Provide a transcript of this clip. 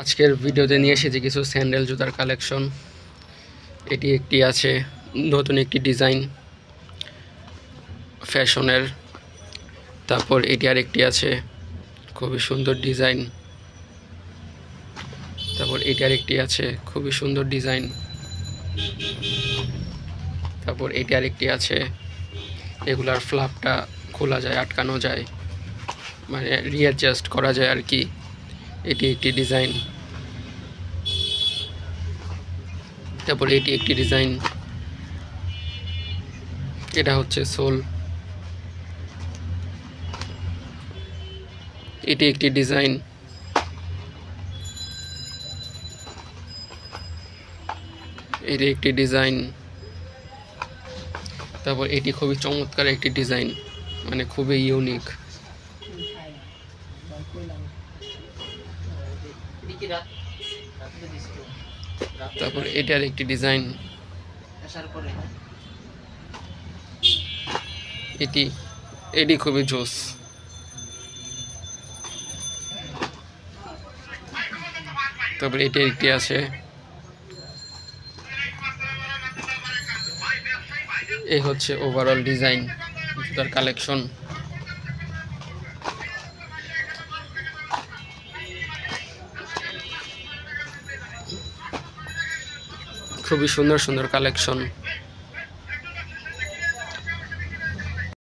আজকের ভিডিওতে নিয়ে এসেছি কিছু স্যান্ডেল জুতার কালেকশন। এটি একটি আছে নতুন একটি ডিজাইন ফ্যাশনের। তারপর এটি আর একটি আছে খুবই সুন্দর ডিজাইন। তারপর এটি আর একটি আছে খুবই সুন্দর ডিজাইন। তারপর এটি আর একটি আছে, এগুলার ফ্লাপটা খোলা যায়, আটকানো যায় মানে রিঅ্যাডজাস্ট করা যায় আর কি। এটি একটি ডিজাইন তারপর এটি একটি ডিজাইন এটা হচ্ছে সোল। এটি একটি ডিজাইন এটি একটি ডিজাইন তারপর এটি খুবই চমৎকার একটি ডিজাইন মানে খুবই ইউনিক তারপর এটার একটি ডিজাইন এটি এটি খুবই জোস। তারপর এটি একটি আছে। এই হচ্ছে ওভারঅল ডিজাইন জুতার কালেকশন খুবই সুন্দর সুন্দর কালেকশন